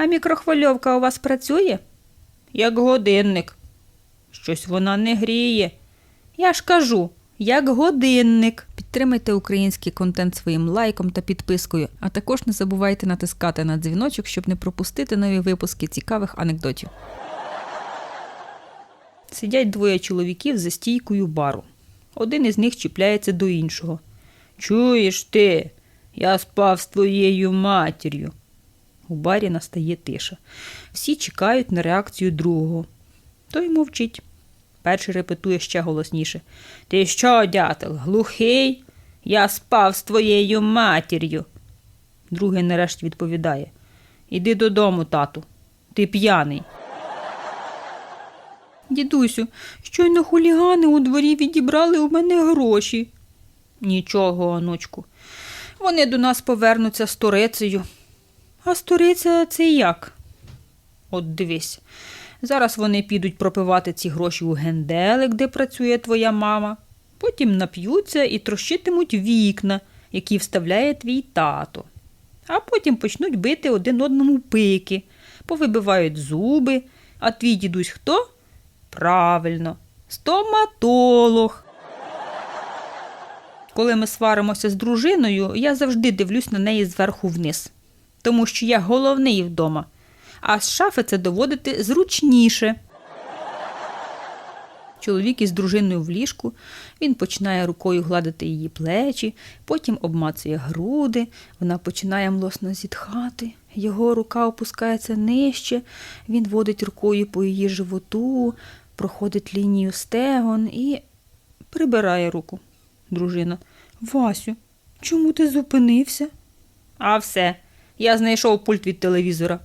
А мікрохвильовка у вас працює? Як годинник. Щось вона не гріє. Я ж кажу, як годинник. Підтримайте український контент своїм лайком та підпискою, а також не забувайте натискати на дзвіночок, щоб не пропустити нові випуски цікавих анекдотів. Сидять двоє чоловіків за стійкою бару. Один із них чіпляється до іншого. Чуєш ти? Я спав з твоєю матір'ю. У барі настає тиша. Всі чекають на реакцію другого. Той мовчить. Перший репетує ще голосніше. Ти що, дятел, глухий? Я спав з твоєю матір'ю. Другий нарешті відповідає. Іди додому, тату. Ти п'яний. Дідусю, щойно хулігани у дворі відібрали у мене гроші. Нічого, онучку. Вони до нас повернуться сторицею. А сториця це як? От дивись. Зараз вони підуть пропивати ці гроші у генделик, де працює твоя мама. Потім нап'ються і трощитимуть вікна, які вставляє твій тато. А потім почнуть бити один одному пики, повибивають зуби. А твій дідусь хто? Правильно, стоматолог. Коли ми сваримося з дружиною, я завжди дивлюсь на неї зверху вниз, тому що я головний вдома, а з шафи це доводити зручніше. Чоловік із дружиною в ліжку, він починає рукою гладити її плечі, потім обмацує груди, вона починає млосно зітхати, його рука опускається нижче, він водить рукою по її животу, проходить лінію стегон і прибирає руку. Дружина. Васю, чому ти зупинився? А все, я знайшов пульт від телевізора.